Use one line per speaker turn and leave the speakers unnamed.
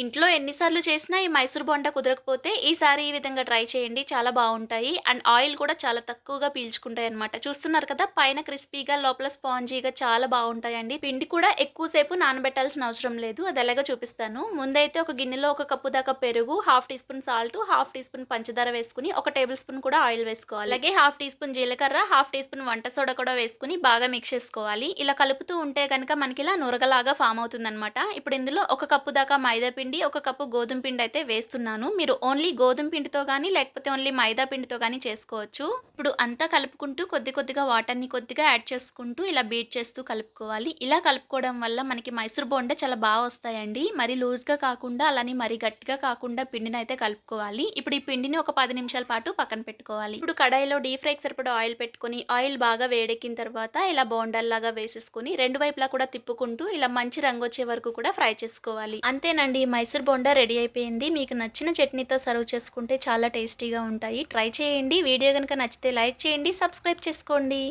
ఇంట్లో ఎన్నిసార్లు చేసినా ఈ మైసూర్ బొండ కుదరకపోతే ఈసారి ఈ విధంగా ట్రై చేయండి. చాలా బాగుంటాయి. అండ్ ఆయిల్ కూడా చాలా తక్కువగా పీల్చుకుంటాయి అనమాట చూస్తున్నారు కదా పైన క్రిస్పీగా లోపల స్పాంజీగా చాలా బాగుంటాయండి. పిండి కూడా ఎక్కువసేపు నానబెట్టాల్సిన అవసరం లేదు. అది ఎలాగో చూపిస్తాను. ముందైతే ఒక గిన్నెలో ఒక కప్పు దాకా పెరుగు half teaspoon salt half teaspoon పంచదార వేసుకుని ఒక టేబుల్ స్పూన్ కూడా ఆయిల్ వేసుకోవాలి. అలాగే హాఫ్ టీ స్పూన్ జీలకర్ర హాఫ్ టీ స్పూన్ వంట సోడా కూడా వేసుకుని బాగా మిక్స్ చేసుకోవాలి. ఇలా కలుపుతూ ఉంటే కనుక మనకి ఇలా నురగలాగా ఫామ్ అవుతుంది ఇప్పుడు ఇందులో ఒక కప్పు దాకా మైదా పిండి పిండి ఒక కప్పు గోధుమ పిండి అయితే వేస్తున్నాను. మీరు ఓన్లీ గోధుమ పిండితో కానీ లేకపోతే ఓన్లీ మైదా పిండితో కానీ చేసుకోవచ్చు. ఇప్పుడు అంతా కలుపుకుంటూ కొద్ది కొద్దిగా వాటర్ని కొద్దిగా యాడ్ చేసుకుంటూ ఇలా బీట్ చేస్తూ కలుపుకోవాలి. ఇలా కలుపుకోవడం వల్ల మనకి మైసూర్ బోండా చాలా బాగా వస్తాయండి. మరి లూజ్గా కాకుండా అలానే మరి గట్టిగా కాకుండా పిండిని అయితే కలుపుకోవాలి. ఇప్పుడు ఈ పిండిని ఒక పది నిమిషాల పాటు పక్కన పెట్టుకోవాలి. ఇప్పుడు కడాయిలో డీప్ ఫ్రైకి సరిపడా ఆయిల్ పెట్టుకొని ఆయిల్ బాగా వేడెక్కిన తర్వాత ఇలా బోండాల్లాగా వేసేసుకుని రెండు వైపులా కూడా తిప్పుకుంటూ ఇలా మంచి రంగు వచ్చే వరకు కూడా ఫ్రై చేసుకోవాలి. అంతేనండి మైసూర్ బోండా రెడీ అయిపోయింది. మీకు నచ్చిన చట్నీతో సర్వ్ చేసుకుంటే చాలా టేస్టీగా ఉంటాయి. ట్రై చేయండి. వీడియో కనుక నచ్చితే లైక్ చేయండి. సబ్స్క్రైబ్ చేసుకోండి.